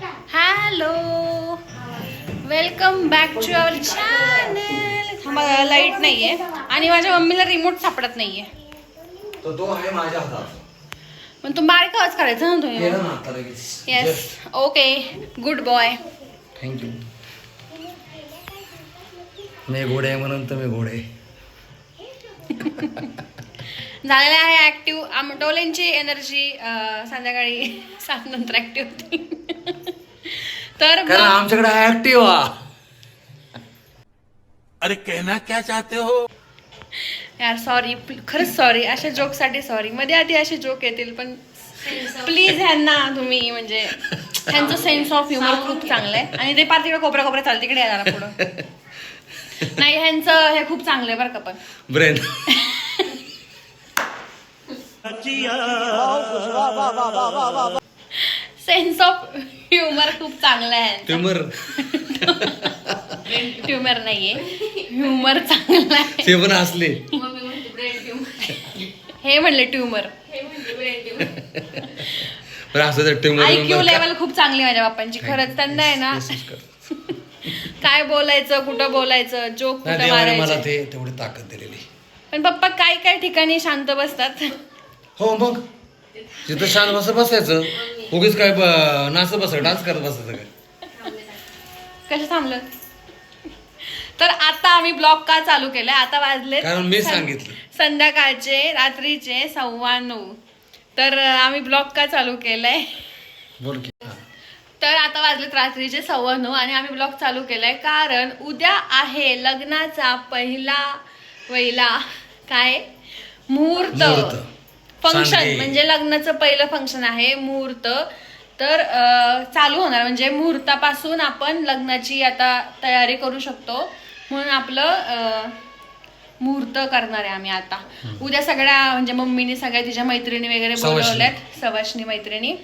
Hello welcome back to our channel थांबा light नाहीये. आणि माझ्या मम्मीला रिमोट सापडत नाहीये. तर तो आहे माझ्या हातात. पण तुम्ही बारीक आवाज करायचा ना तुम्ही? Yes okay good boy thank you मी आहे म्हणून गोड आहे. झालेला आहे ऍक्टिव्ह आमटोलेंची एनर्जी संध्याकाळी सात नंतर ऍक्टिव्ह होती तर आमच्याकडे ऍक्टिव्ह अरे कहना क्या चाहते हो? यार सॉरी खरंच सॉरी अशा जोकसाठी सॉरी मध्ये आधी असे जोक येतील पण प्लीज ह्यांना तुम्ही म्हणजे ह्यांचं सेन्स ऑफ ह्युमर खूप चांगलं आहे. आणि ते पार तिकडे कोपऱ्या कोपऱ्या चालते तिकडे येणार पुढं. नाही ह्यांचं हे खूप चांगलं आहे बरं का पण. ब्रेन सेन्स ऑफ ह्युमर खूप चांगलं आहे. ट्युमर ट्युमर नाहीये. ह्युमर चांगलं आहे. ते पण असले. हे म्हणले ट्युमर पण असं तर ट्युमर आय क्यू लेवल खूप चांगली माझ्या बाप्पांची. खरंच त्यांना आहे ना. काय बोलायचं कुठं बोलायचं जोक कुठं मला मारायचं. ते तेवढी ताकद दिलेली. पण पप्पा काय काय ठिकाणी शांत बसतात. हो मग? तिथं शांत बस बसायचं उगीच काय ब- नाचत बसायचं डान्स करत बसायचं काय? कसं थांबलं? तर आता आम्ही ब्लॉग का चालू केलाय? आता वाजले कारण मी सांगितलं. संध्याकाळचे रात्रीचे सव्वा नऊ तर आम्ही ब्लॉग का चालू केलाय? बोल की. तर आता वाजलेत रात्रीचे सव्वा नऊ आणि आम्ही ब्लॉग चालू केलाय कारण उद्या आहे लग्नाचा पहिला वैला काय? मुहूर्त. फंक्शन. म्हणजे लग्नाचं पहिलं फंक्शन आहे मुहूर्त. तर अं, चालू होणार म्हणजे मुहूर्तापासून आपण लग्नाची आता तयारी करू शकतो. म्हणून आपलं अं, मुहूर्त करणार आहे आम्ही आता. उद्या सगळ्या म्हणजे मम्मीने सगळ्या तिच्या मैत्रिणी वगैरे सवाष्णी. बोलवल्यात सवाशनी मैत्रिणी.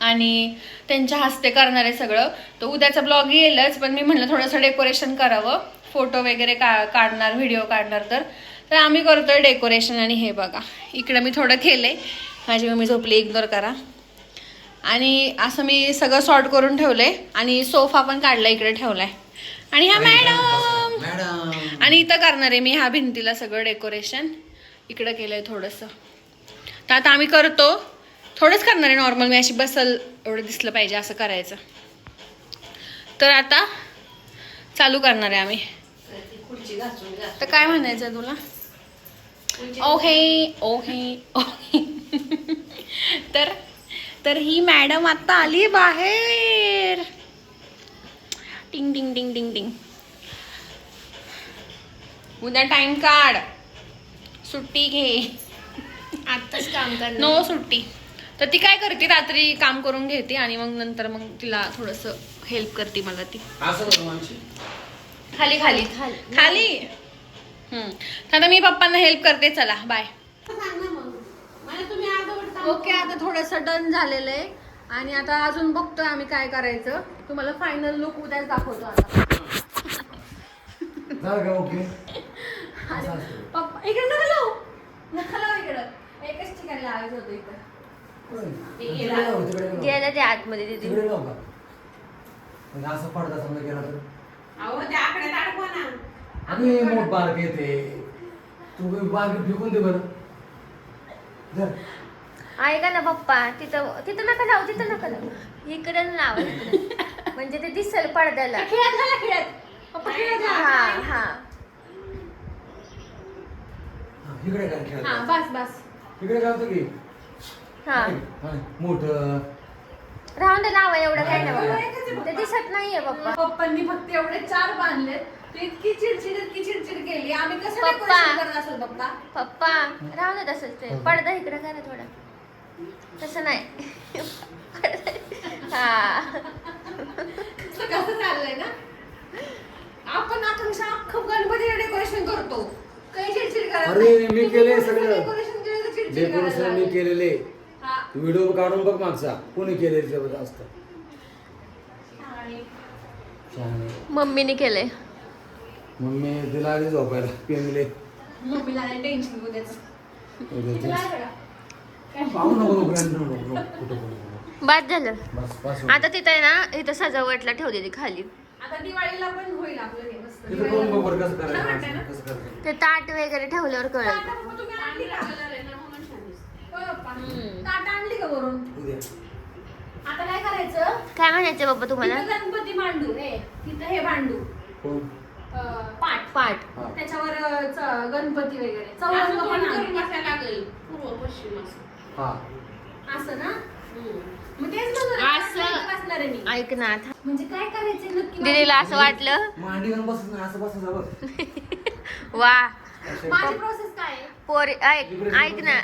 आणि त्यांच्या हस्ते करणार आहे सगळं. तर उद्याचा ब्लॉग येईलच पण मी म्हणलं थोडंसं डेकोरेशन करावं. फोटो वगैरे का काढणार व्हिडिओ काढणार तर. तर आम्ही करतोय डेकोरेशन आणि हे बघा. इकडं मी थोडं केलंय. माझी मम्मी झोपली इग्नोर करा. आणि असं मी सगळं सॉर्ट करून ठेवलंय आणि सोफा पण काढला इकडे ठेवलाय. आणि ह्या मॅडम! मॅडम! आणि इथं करणार आहे मी ह्या भिंतीला सगळं डेकोरेशन. इकडं केलंय थोडंसं. तर आता आम्ही करतो. थोडंच करणार आहे नॉर्मल. मी अशी बसल एवढं दिसलं पाहिजे असं करायचं. तर आता चालू करणार आहे आम्ही. तर काय म्हणायचं तुला? ओके ओके ओके तर तर ही मॅडम आता आली बाहेर. टिंग टिंग टिंग टिंग टिंग. उद्या टाइम काढ. सुट्टी घे. आत्ताच काम करणार. नो सुट्टी. तर ती काय करते रात्री काम करून घेते आणि मग नंतर मग तिला थोडस हेल्प करते मला ती. असं बघ माणशी. खाली खाली. खाली. खाली? हम्म. आता मी पप्पांना हेल्प करते चला बाय ओके आता थोडंसं डन झालेलं आहे. आणि आता अजून बघतोय आम्ही काय करायचं. तुम्हाला फायनल लुक उद्याच दाखवतो आता. पप्पा इकडे नका लावू. नका लावू इकडं. एकच ठिकाणी लावायचं होतं इकडं. गेल्या ते आतमध्ये तिथे म्हणजे असं पडदा समजा गेला तर? अहो त्या आकड्यात अडकवा ना. अरे मोठ बारक येते तू. काही बारक फेकून दे बरं. धर. ऐका ना पप्पा तिथं तिथं नका लावू तिथं नका लावू इकडे लावा. म्हणजे ते दिसेल पडद्याला. खेळत घाला खेळत. पप्पा खेळत घाला. हा. हा इकडे काय हा बस बस. इकडे काय होतं की? हा. मोठं. राहून दे लावा एवढं काय नाही बाबा. ते दिसत नाहीये पप्पा पप्पांनी फक्त एवढे चार बांधले ते इतकी चिडचिड इतकी चिडचिड केली. आम्ही कसं पप्पा. डेकोरेशन करणार असेल पप्पा? पप्पा राहून दे तसंच ते. पडदा इकडं करा थोडा. तसं नाही. हा. कसं कसं चाललंय ना? आपण आकांक्षा अख्खं गणपती डेकोरेशन करतो. काही चिडचिड करत अरे, नाही. मी तुम्ही थोडंसं सगळं. डेकोरेशन केलं तर चिडचिड डेकोरेशन मी लागेल. केलेले. व्हिडिओ काढून बघ मागचा. कोणी केले आणि छान मम्मीने केलंय. मग मी तिला आधी झोपायला पेनले मम्मीला नाही टेन्शन उद्याच किती लागलं? पाहू नको नको नको नको. कुठं कुठं बाद झालं. बस बस. आता तिथं आहे ना इथं सजावटला ठेवलेली खाली. आता दिवाळीला पण होईल आपलं हे मस्त. तिथं बघून बघ बरं कसं छान वाटतंय ना? करायचं कसं करायचं? ते ताट वगैरे ठेवल्यावर कळेल. ताटं मग तुम्ही आणली का? होय पप्पा. हम्म. ताटं आणली का वरून? उद्या. आता काय करायचं? काय म्हणायचं बाबा तुम्हाला? तिथं गणपती मांडू हे तिथं हे मांडू कोण? अं, पाट. पाठ हा. त्याच्यावर अं, च- गणपती वगैरे. चौरंग पण आणू. लागेल. पूर्व पश्चिम असं. हा. असं ना? हम्म. मग तेच असं. आहे मी. ऐक ना आता. म्हणजे काय करायचं? नक्की दीदीला असं वाटलं? मांडी घालून बसत नाही असं बसायचं बघ. वा. माझी प्रोसेस काय आहे? पोरी ऐक ऐक ना.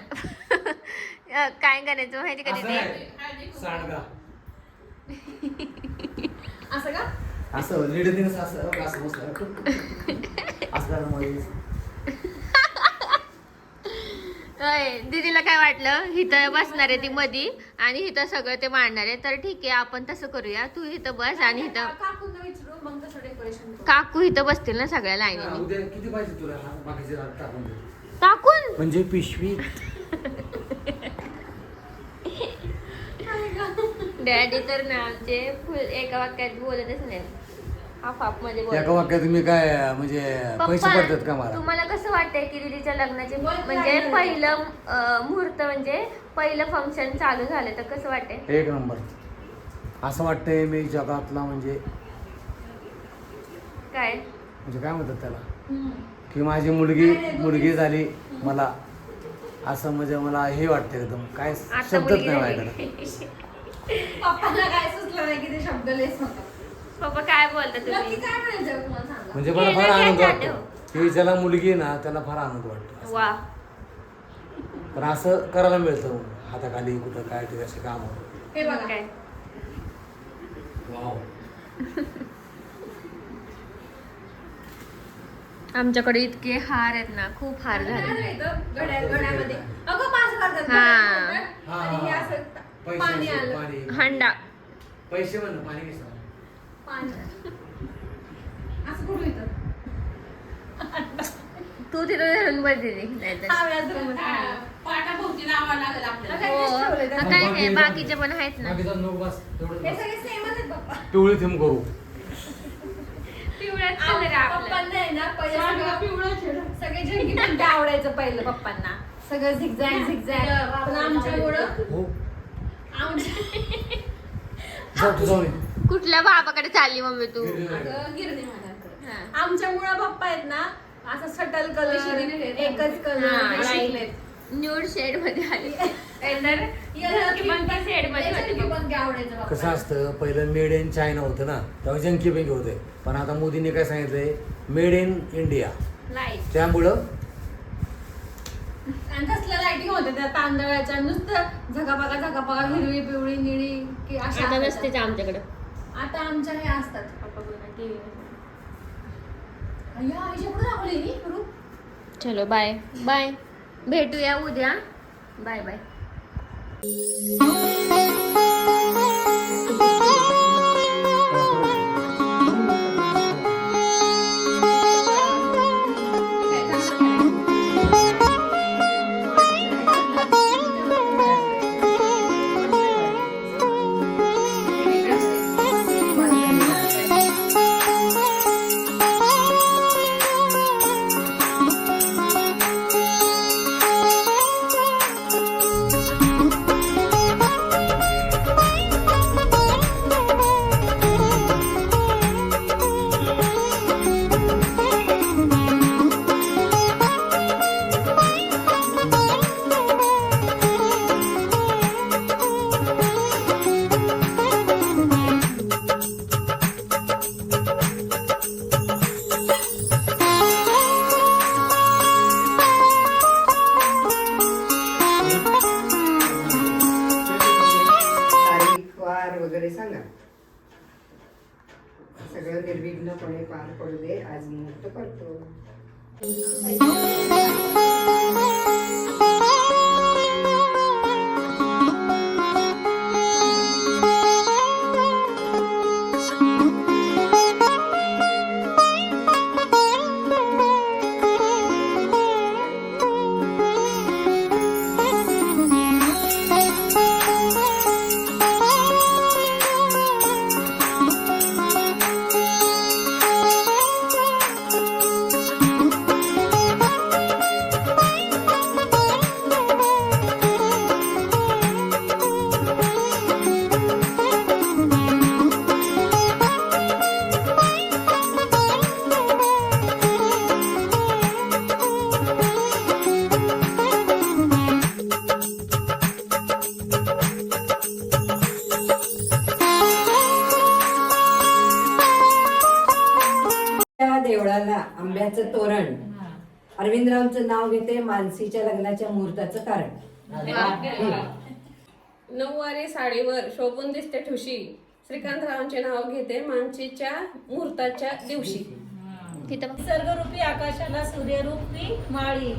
काय करायचं माहिती का. सांडगा. असं का? असं लीड दिन असं असं बघ, असं बसलं असं. करा मग. होय दीदीला काय वाटलं? इथं बसणार आहे ती मधी आणि इथं सगळं ते मांडणार आहे. तर ठीक आहे आपण तसं करूया. तू इथं बस आणि इथं काकूंना विचारू? मग तसं डेकोरेशन करू? काकू इथं बसतील ना सगळ्या लाईनीने. उद्या किती पाहिजे तुला? बाकीचे रात टाकून दे. टाकून म्हणजे पिशवी. डॅडी तर ना आमचे फुल एका वाक्यात बोलतच नाही. हाफ हाफमध्ये एका वाक्यात तुम्ही काय म्हणजे पैसे पप्पा, पडतात का मला? तुम्हाला कसं वाटतंय की दीदीच्या लग्नाचे म्हणजे पहिलं अं, मुहूर्त म्हणजे पहिलं फंक्शन चालू झालं तर कसं वाटतंय? एक नंबर. असं वाटतंय मी जगातला म्हणजे काय? म्हणजे काय म्हणतात त्याला? की माझी मुलगी मुलगी झाली मला असं म्हणजे मला हे वाटतं एकदम. काय आता शब्दच मुलगी नाही झाली. पप्पांना काय सुचलं नाही की ते शब्द लेस होता? पप्पा काय बोलता नक्की तुम्ही काय म्हणायचं तुम्हाला सांगा. म्हणजे मला फार आनंद काय वाटतो. की ज्याला मुलगी आहे ना त्याला फार आनंद वाटतो. वा. पण असं करायला मिळतं हाताखाली कुठं काय ते असे काम. हे बघा. काय? आमच्याकडे इतके हार आहेत ना खूप हार झाले झालं घड्याळ घड्यामध्ये अगं पाच करतात हा. आणि हे असं पाणी आलं पाणी हंडा. पैसे म्हण पाणी कसं पाणी असं कुठं येतं? तू तिथं धरून हा, हा, आपल्याला. काय नाही बाकीचे पण आहेत ना. बाकीचा नको बस तेवढंच हे बस. सगळे सेमच आहेत पप्पा पिवळी थीम करू पिवळाच कलर पप्पांना आहे ना पहिले सगळं जंगी आवडायचं पहिलं पप्पांना सगळं झिगझॅग झिगझॅग पण आमच्यामुळं हो आमच्या जाऊ तू जाऊन ये. कुठल्या बाबाकडे चालली मम्मी तू अगं, गिरणी महाराजकडे. हा. आमच्यामुळं पप्पा आहेत ना असं सटल कलर. एकच हा, कलर. शिकलेत न्यूड शेडमध्ये आली तर जंकी पंखी शेडमध्ये होती बघ. पण आवडायचं कसं. असतं पहिलं मेड इन चायना होतं ना तेव्हा जंकी बेंकी होते. पण आता मोदींनी काय सांगितलंय? मेड इन इंडिया लाइट त्यामुळं आणि त्या तांदळाच्या नुसतं झगापागा झगापागा हिरवी पिवळी निळी की अशा आता असायच्या. नसतेच आमच्याकडे. आता आमच्या हे असतात. अय्या, आईच्या पुढे दाखवली नी रूप. चलो बाय बाय भेटूया उद्या. Bye bye Thank you. वार वगैरे सांगा. सगळं निर्विघ्नपणे पार पडू दे आज मुक्त करतो. नाव घेते मानसीच्या लग्नाच्या मुहूर्ताचं कारण. नऊवारी साडीवर शोभून दिसते ठुशी. श्रीकांतरावांचे नाव घेते मानसीच्या मुहूर्ताच्या दिवशी. तिथं बघ. सर्गरूपी आकाशाला सूर्यरूपी माळी.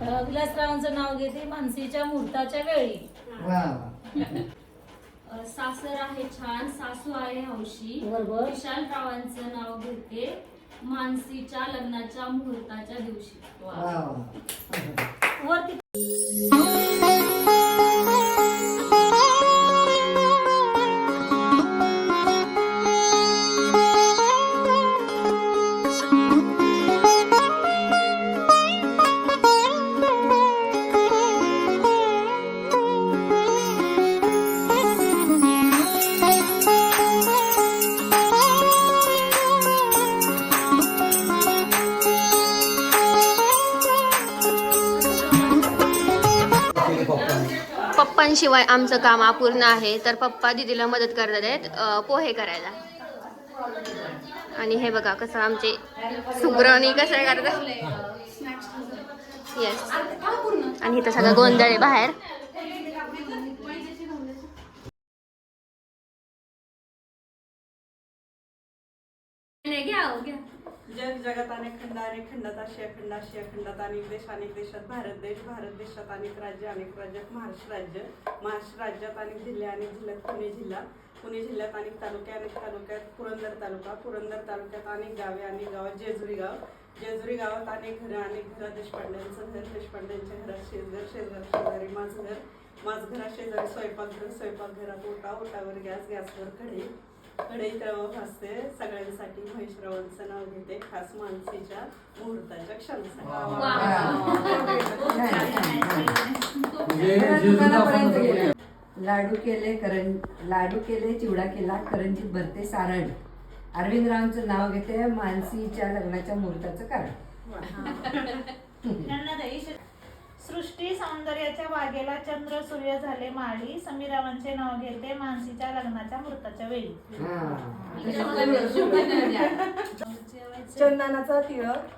अ, विलासरावांचं नाव घेते मानसीच्या मुहूर्ताच्या वेळी. सासर आहे छान सासू आहे हौशी. बरोबर. विशाल रावांचं नाव घेते मानसीच्या लग्नाच्या मुहूर्ताच्या दिवशी. वरती शिवाय आमचं काम अपूर्ण आहे. तर पप्पा दीदीला मदत करतात आहेत पोहे करायला. आणि हे बघा कसं आमचे सुग्रणी कसं करतात येस आणि इथं सगळं गोंधळ आहे बाहेर. घ्या. जग जगात अनेक खंड अनेक खंडात आशिया खंड आशिया खंडात अनेक देश अनेक देशात भारत देश भारत देशात अनेक राज्य अनेक राज्यात महाराष्ट्र राज्य. महाराष्ट्र राज्यात अनेक जिल्हे अनेक जिल्ह्यात पुणे जिल्हा. पुणे जिल्ह्यात अनेक तालुके अनेक तालुक्यात पुरंदर तालुका. पुरंदर तालुक्यात अनेक गावे अनेक गावात जेजुरी गाव. जेजुरी गावात अनेक घरं अनेक घरं. देशपांड्यांचं घर देशपांड्यांच्या घरात शेजघर शेजघर शेजारी माझं घर. माझं घरात शेजारी स्वयंपाकघर स्वयंपाकघरात ओटा ओटावर गॅस गॅसवर कढई. सगळ्यांसाठी महेशरावांचं नाव घेते. खास मानसीच्या मुहूर्ताच्या क्षणासाठी. गेले. लाडू केले करं लाडू केले चिवडा केला करंजीत भरते सारण अरविंदरावांचं नाव घेते मानसीच्या लग्नाच्या मुहूर्ताचं कारण. सृष्टी सौंदर्याच्या बागेला चंद्र सूर्य झाले माळी. समीरावांचे नाव घेते मानसीच्या लग्नाच्या मुहूर्ताच्या वेळी. चंदनाचा टिळक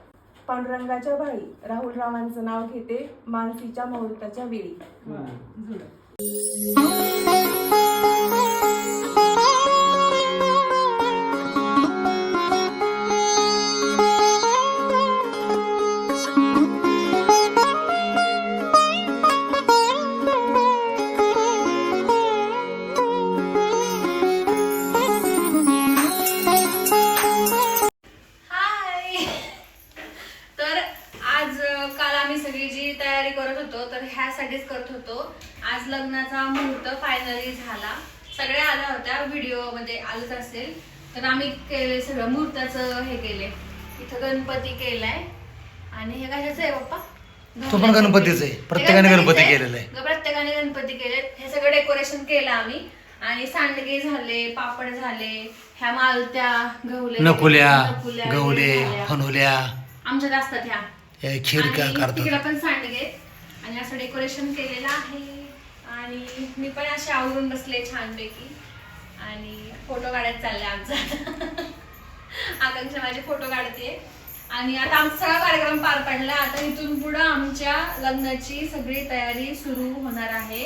पांडुरंगाच्या भाई राहुल रावांचं नाव घेते मानसीच्या मुहूर्ताच्या वेळी. तर आम्ही केले सगळं मुहूर्ताचं हे केले इथं गणपती केलाय. आणि हे कशाचं आहे पप्पा? तो पण गणपतीचं. आहे. प्रत्येकाने गणपती. केलेलं आहे. प्रत्येकाने गणपती केलेत. हे सगळं डेकोरेशन केलं आम्ही. आणि सांडगे झाले पापड झाले ह्या मालत्या गवले नकुल्या गवले. फनुल्या आमच्यात असतात ह्या. खीर तिकडं पण सांडगे आणि असं डेकोरेशन केलेलं आहे. आणि मी पण असे आवरून बसले छानपैकी. आणि फोटो काढायला चालले आमचा. आकांक्षा माझे फोटो काढते. आणि आता आमचा सगळा कार्यक्रम पार पडला. आता इथून पुढं आमच्या लग्नाची सगळी तयारी सुरू होणार आहे.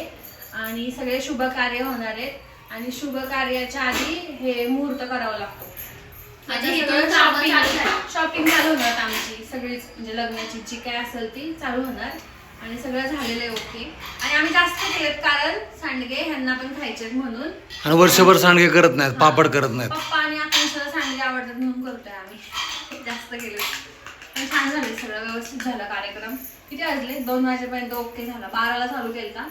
आणि सगळे शुभ कार्य होणार आहेत. आणि शुभ कार्याच्या आधी हे मुहूर्त करावा लागतो. शॉपिंग चालू होणार आमची. सगळीच म्हणजे लग्नाची जी काय असेल ती चालू होणार. आणि सगळं झालेलं आहे ओके. आणि आम्ही जास्त केलेत कारण सांडगे ह्यांना पण खायचे म्हणून. आणि वर्षभर सांडगे करत नाहीत पापड करत नाहीत. पप्पा आणि आकांक्षाला सांडगे आवडतात म्हणून करतोय आम्ही. जास्त केले पण छान झाले सगळं व्यवस्थित झालं कार्यक्रम. किती वाजले? दोन वाजेपर्यंत ओके झाला. बाराला चालू केलता.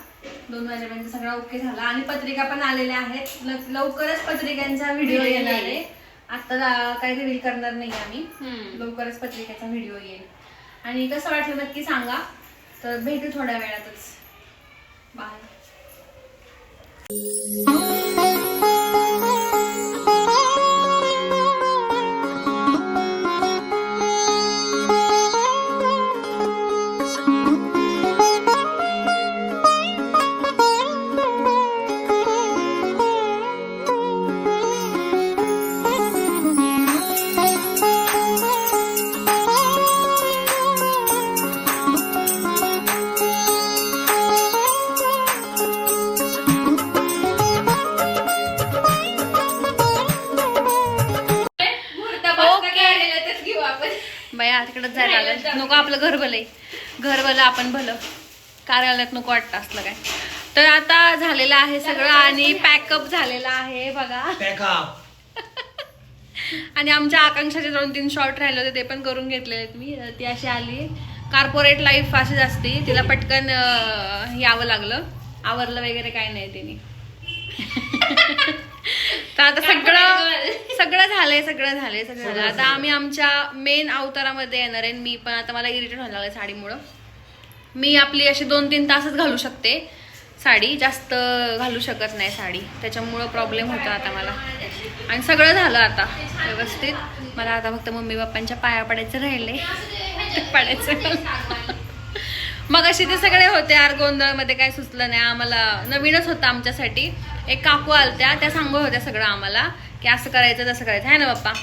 दोन वाजेपर्यंत सगळा ओके झाला. आणि पत्रिका पण आलेल्या आहेत. ल- लवकरच पत्रिकांचा व्हिडिओ येणार आहे. आता जा- काही रिव्हील करणार नाही आम्ही. लवकरच पत्रिकेचा व्हिडिओ येईल. आणि कसं वाटलं नक्की सांगा. तर भेटू थोड्या वेळातच. बाय बाया तिकडं जायला आलं नको आपलं घर भलं घर भलं आपण भलं. कार्यालयात नको वाटतं असलं काय. तर आता झालेलं आहे सगळं आणि पॅकअप झालेलं आहे बघा. आणि आमच्या आकांक्षाचे दोन तीन शॉर्ट राहिले होते ते पण करून घेतलेले आहेत मी. ती अशी आली. कार्पोरेट लाईफ अशीच असते. तिला पटकन यावं लागलं. आवरलं वगैरे काय नाही तिने. तर आता सगळं सगळं झालंय सगळं झालंय सगळं झालं आता आम्ही आमच्या मेन अवतारामध्ये येणार आहे मी पण आता मला इरिटेट व्हायला लागलं साडीमुळं. मी आपली अशी दोन तीन तासच घालू शकते साडी. जास्त घालू शकत नाही साडी. त्याच्यामुळं प्रॉब्लेम होता आता मला. आणि सगळं झालं आता व्यवस्थित. मला आता फक्त मम्मी पप्पांच्या पाया पडायचं राहिले पडायचं मग असे ते सगळे होते यार गोंधळमध्ये काय सुचलं नाही. आम्हाला नवीनच होतं आमच्यासाठी. एक काकू आलत्या त्या सांगत होत्या सगळं आम्हाला की असं करायचं तसं करायचं. आहे ना बाप्पा?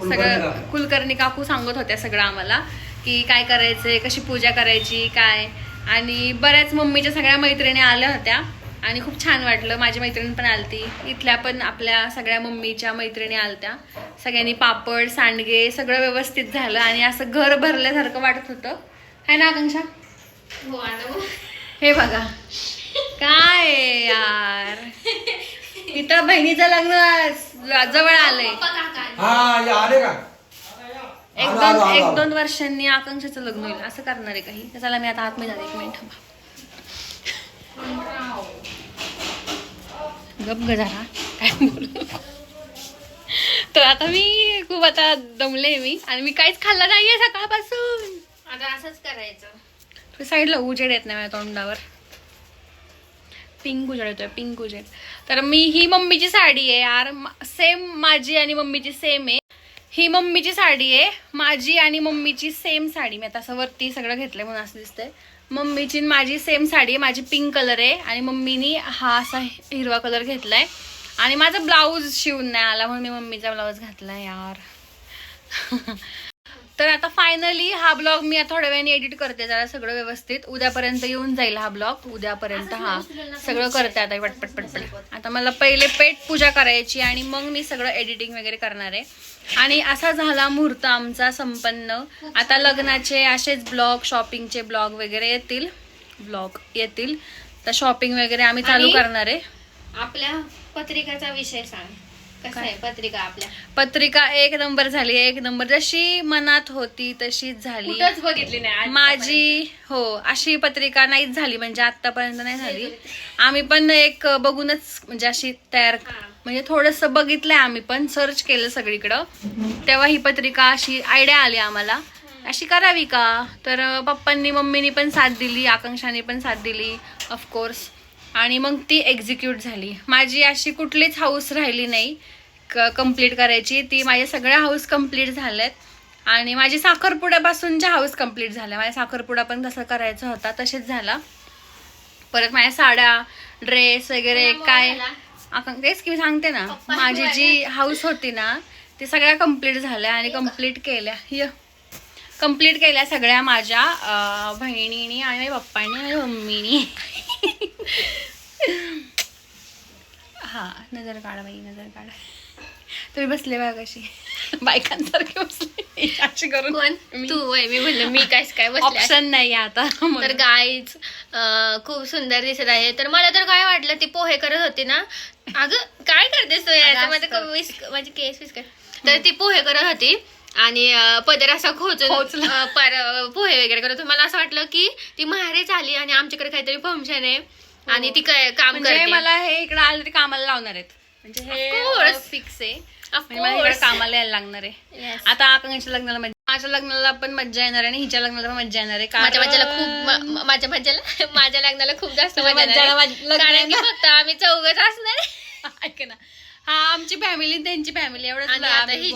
सगळं कुलकर्णी काकू. सांगत होत्या सगळं आम्हाला की काय करायचंय कशी पूजा करायची काय? आणि बऱ्याच मम्मीच्या सगळ्या मैत्रिणी आल्या होत्या आणि खूप छान वाटलं. माझी मैत्रीण पण आलती. इथल्या पण आपल्या सगळ्या मम्मीच्या मैत्रिणी आलत्या. सगळ्यांनी पापड सांडगे सगळं व्यवस्थित झालं आणि असं घर भरल्यासारखं वाटत होतं. आहे ना आकांक्षा? हे बघा. काय यार? इथं बहिणीचं लग्न जवळ आलंय. एक दोन एक दोन वर्षांनी आकांक्षाचं लग्न होईल असं करणार आहे काही? तर चला मी आता आतमध्ये जाते. एक मिनिट थांबा. गप ग जरा. काय बोलू. तर आता मी खूप आता दमले मी. आणि मी काहीच खाल्लं नाहीये सकाळपासून. आता असंच करायचं. साईडला उजेड येत नाही माझ्या तोंडावर. पिंक उजेड येतोय पिंक उजेड तर मी ही मम्मीची साडी आहे यार. सेम माझी आणि मम्मीची सेम आहे. ही मम्मीची साडी आहे माझी आणि मम्मीची सेम साडी. मी आता असं वरती सगळं घेतलंय म्हणून असं दिसतंय. मम्मीची माझी सेम साडी आहे माझी पिंक कलर आहे आणि मम्मीनी हा असा हिरवा कलर घेतलाय. आणि माझा ब्लाऊज शिवून नाही आला म्हणून मी मम्मीचा ब्लाऊज घातलाय यार. तर आता फायनली हा ब्लॉग मी आता थोड्या वेळाने एडिट करते जरा सगळं व्यवस्थित. उद्यापर्यंत येऊन जाईल हा ब्लॉग उद्यापर्यंत हा. सगळं करते आता पटपट पटपट. आता मला पहिले पेट पूजा करायची आणि मग मी सगळं एडिटिंग वगैरे करणार आहे. आणि असा झाला मुहूर्त आमचा संपन्न. आता लग्नाचे असेच ब्लॉग शॉपिंगचे ब्लॉग वगैरे येतील. ब्लॉग येतील. तर शॉपिंग वगैरे आम्ही चालू करणार आहे. आपल्या पत्रिकाचा विषय सांग. कसं आहे? पत्रिका आपल्या. पत्रिका एक नंबर झाली एक नंबर. जशी मनात होती तशीच झाली. कुठंच बघितली नाही माझी हो अशी पत्रिका नाहीच झाली म्हणजे आतापर्यंत नाही झाली. आम्ही पण एक बघूनच म्हणजे अशी तयार म्हणजे थोडस बघितलंय आम्ही पण सर्च केलं सगळीकडं. तेव्हा ही पत्रिका अशी आयडिया आली आम्हाला. अशी करावी का? तर पप्पांनी मम्मीनी पण साथ दिली आकांक्षाने पण साथ दिली ऑफकोर्स आणि मग ती एक्झिक्यूट झाली. माझी अशी कुठलीच हाऊस राहिली नाही. क कंप्लीट करायची. ती माझ्या सगळ्या हाऊस कंप्लीट झाल्यात. आणि माझी साखरपुड्यापासूनच्या हाऊस कंप्लीट झाल्या माझ्या साखरपुडा पण तसा करायचा होता तसेच झाला. परत माझ्या साड्या ड्रेस वगैरे काय तेच की मी सांगते ना माझी जी हाऊस होती ना ती सगळ्या कंप्लीट झाल्या आणि कंप्लीट केल्या. य कंप्लीट केल्या सगळ्या माझ्या बहिणीनी आणि माझ्या पप्पानी आणि मम्मीनी. हा नजर काढा बाई नजर काढा. तुम्ही बसले बघा कशी. बायकांसारखे बसले. अशी करून कोण? तू वय मी म्हणलं मी काय काय बसले ऑप्शन नाही आता तर. गाईच खूप सुंदर दिसत आहे. तर मला तर काय वाटलं ती पोहे करत होती ना? अगं काय करतेस तू याचं अगं, माझं केस विस्क तर ती पोहे करत होती. आणि पदर असा खोचून पर पोहे वगैरे करत. मला असं वाटलं की ती माहेरीच आली आणि आमच्याकडे काहीतरी फंक्शन आहे आणि ती काय काम म्हणजे करते. मला हे इकडे आलं तरी कामाला लावणार आहेत. म्हणजे. हे फिक्स आहे. म्हणजे. कामाला यायला लागणार आहे. आता आकांक्षाच्या लग्नाला माझ्या लग्नाला पण मज्जा येणार आहे आणि हिच्या लग्नाला पण मज्जा येणार आहे. माझ्या माझ्याला खूप माझ्या माझ्याला माझ्या लग्नाला खूप जास्त मजा मज्जाला कारण की. फक्त आम्ही चौघच असणार आहे. ऐक ना. हा आमची फॅमिली त्यांची फॅमिली आम्ही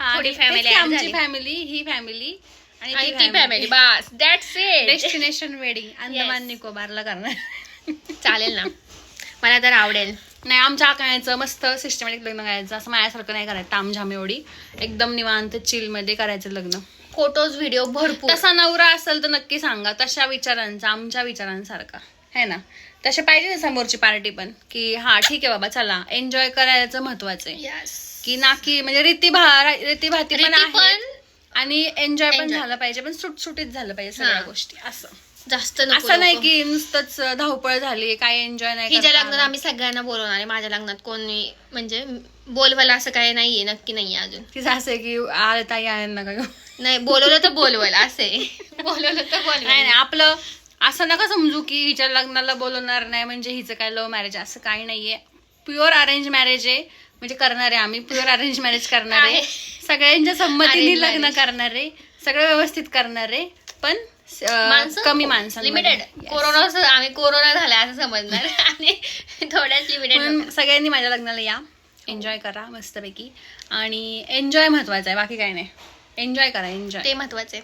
ही थोडी तेच family की add आमची झाली. फॅमिली ही फॅमिली आणि ती family bus that's it destination wedding Andaman निकोबारला करणार. चालेल ना. मला तर आवडेल. नाही आमच्या आकायचं मस्त सिस्टमॅटिक लग्न करायचं असं माझ्यासारखं नाही करायचं. तामझाम एवढी एकदम निवांत चिलमध्ये करायचं लग्न. फोटोज व्हिडिओ भरपूर. तसा नवरा असेल तर नक्की सांगा तशा विचारांचा आमच्या विचारांसारखा. है ना? तसे पाहिजे ना समोरची पार्टी पण की हा ठीक आहे बाबा चला एन्जॉय करायचं महत्वाचं आहे. Yes. की ना की म्हणजे रीती भा रीती भाती पण रीती आहे पण आणि एन्जॉय पण Enjoy. झालं पाहिजे पण सुटसुटीत झालं पाहिजे सगळ्या हा. गोष्टी असं जास्त नको असं नाही नको. की नुसतंच धावपळ झाली काय एन्जॉय नाही हिच्या करता लग्नात आलं. आम्ही सगळ्यांना बोलवणार आहे माझ्या लग्नात कोणी म्हणजे बोलवायला असं काही नाहीये नक्की नाहीये अजून तिचं असं आहे की आलं ताई आलं नका घेऊ. नाही बोलवलं तर बोलवायला असे बोलवलं तर नाही नाही बोलवायला आपलं असं नका समजू की हिच्या लग्नाला बोलवणार नाही म्हणजे हिचं काय लव्ह मॅरेज असं काही नाहीये प्युअर अरेंज मॅरेज आहे म्हणजे करणार आहे आम्ही प्युअर अरेंज मॅरेज करणार आहे. आहे. सगळ्यांच्या संमतीने लग्न. करणार आहे सगळं व्यवस्थित करणार आहे पण कमी माणसं लिमिटेड कोरोना आम्ही कोरोना झाला असं समजणार. आणि थोड्याच लिमिटेड सगळ्यांनी माझ्या लग्नाला या. एन्जॉय करा मस्तपैकी. आणि एन्जॉय महत्त्वाचा आहे बाकी काही नाही. एन्जॉय करा एन्जॉय ते महत्त्वाचे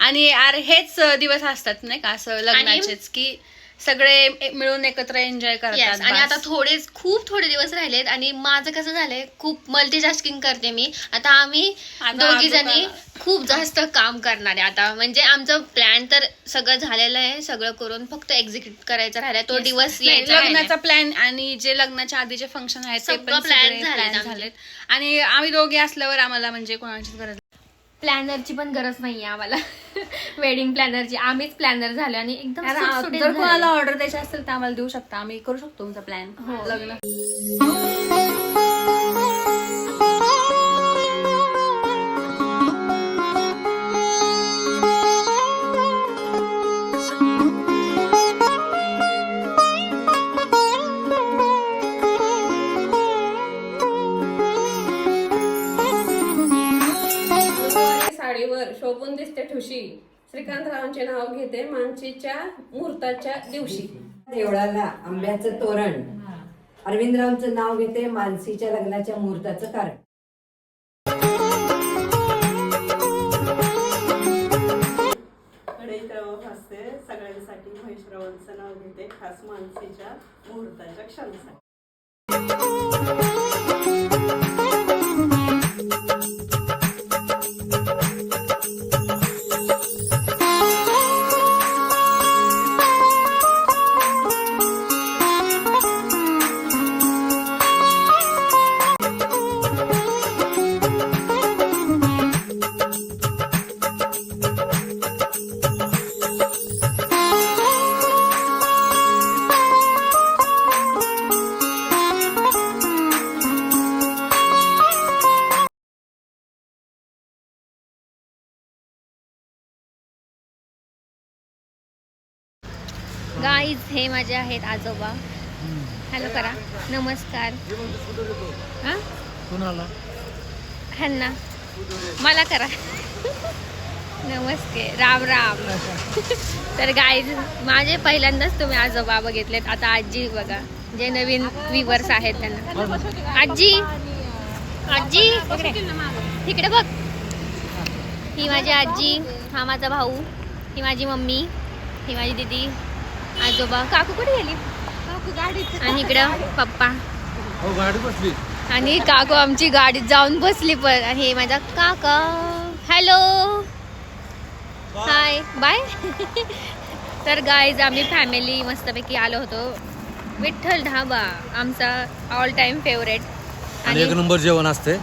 आणि यार हेच दिवस असतात नाही का? असं लग्नाचेच की सगळे मिळून एकत्र एन्जॉय करतात आणि आता. थोडेच खूप थोडे दिवस राहिलेत आणि माझं कसं झालंय खूप मल्टीटास्किंग करते मी. आता आम्ही दोघी जणी खूप जास्त काम करणार आहे आता. म्हणजे आमचं प्लॅन तर सगळं झालेलं आहे सगळं करून फक्त एक्झिक्यूट करायचा राहिला तो दिवस राहिलाय. लग्नाचा प्लॅन आणि जे लग्नाच्या आधीचे फंक्शन आहेत ते पण सगळे झालेत आणि आम्ही दोघे असल्यावर आम्हाला म्हणजे कोणाचीच गरज प्लॅनरची पण गरज नाहीये आम्हाला वेडिंग प्लॅनरची आम्हीच प्लॅनर झालो आणि एकदम नाही. सुटसुटीत जर. कोणाला ऑर्डर द्यायची असेल तर आम्हाला देऊ शकता आम्ही करू शकतो तुमचा प्लॅन हो. लग्न श्रीकांतरावांचे नाव घेते मानसीच्या मुहूर्ताच्या दिवशी. देवळाला आंब्याचं तोरण. अरविंदरावचं नाव घेते मानसीच्या लग्नाच्या मुहूर्ताचं कारण. असते सगळ्यांसाठी महेशरावांचं नाव घेते खास मानसीच्या मुहूर्ताच्या क्षणासाठी. माझे आहेत आजोबा. हॅलो करा. नमस्कार. हा? कुणाला? ह्यांना मला करा. नमस्ते. राम राम. तर गाईज माझे पहिल्यांदाच तुम्ही आजोबा बघितलेत. आता आजी बघा. जे नवीन विवर्स आहेत त्यांना. आजी. आजी. तिकडे बघ. ही माझी आजी. हा माझा भाऊ. ही माझी मम्मी. ही माझी दीदी. आजोबा काकू कुठे गेली? आणि इकडं पप्पा. हो गाडी बसली. आणि काकू आमची गाडीत जाऊन बसली पण. आणि हे माझा काका. हॅलो हाय बाय तर गाईज आम्ही फॅमिली मस्तपैकी आलो होतो. विठ्ठल ढाबा आमचा ऑल टाइम फेवरेट आणि एक नंबर जेवण असते.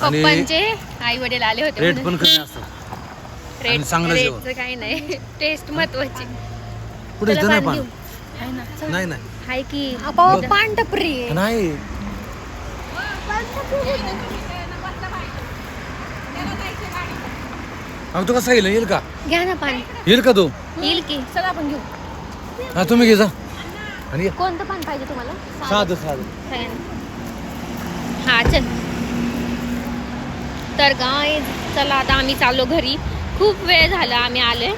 पप्पांचे आई वडील आले होते रेट. पण कमी असतात. रेट काही नाही. टेस्ट महत्वाची. कुठे नाही पान. आहे ना, चला. नाही नाही. हाय की. बघ. पान टपरी आहे. नाही. अहो तू कसं येईल येईल का? घ्या ना पान येईल का तू? येईल की. चला आपण घेऊ. हा तुम्ही घे जा. आणि ये. कोणतं पान पाहिजे तुम्हाला? साधं साधं. सगळ्यांना. हा चल. तर गाय चला आता आम्ही चाललो घरी. खूप वेळ झाला आम्ही आलोय.